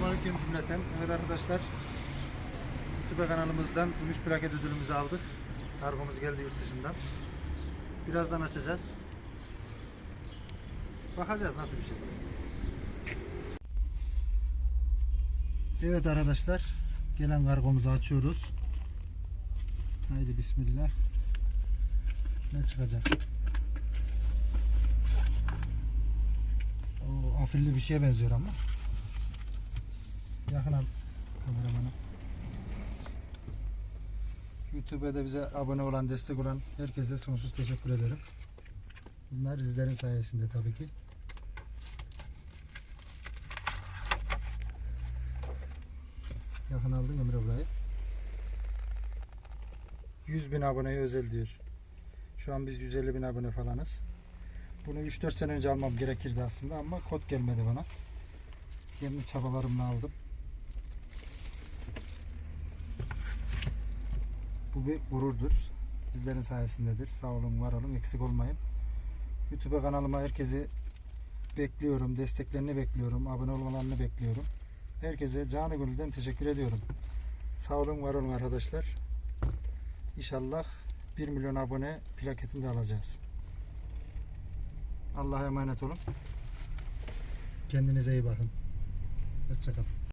Selamünaleyküm cümleten. Evet arkadaşlar. YouTube kanalımızdan gümüş plaket ödülümüzü aldık. Kargomuz geldi yurt dışından. Birazdan açacağız. Bakacağız nasıl bir şey. Evet arkadaşlar. Gelen kargomuzu açıyoruz. Haydi bismillah. Ne çıkacak? O afilli bir şeye benziyor ama. Yakın al kameramanı. YouTube'da da bize abone olan, destek olan herkese sonsuz teşekkür ederim. Bunlar sizlerin sayesinde tabii ki. Yakın aldın Emre burayı. 100 bin aboneye özel diyor. Şu an biz 150 bin abone falanız. Bunu 3-4 sene önce almam gerekirdi aslında ama kod gelmedi bana. Kendi çabalarımla aldım. Bu bir gururdur. Sizlerin sayesindedir. Sağ olun, var olun, eksik olmayın. YouTube kanalıma herkesi bekliyorum. Desteklerini bekliyorum. Abone olmalarını bekliyorum. Herkese canı gönülden teşekkür ediyorum. Sağ olun, var olun arkadaşlar. İnşallah 1 milyon abone plaketini de alacağız. Allah'a emanet olun. Kendinize iyi bakın. Hoşçakalın.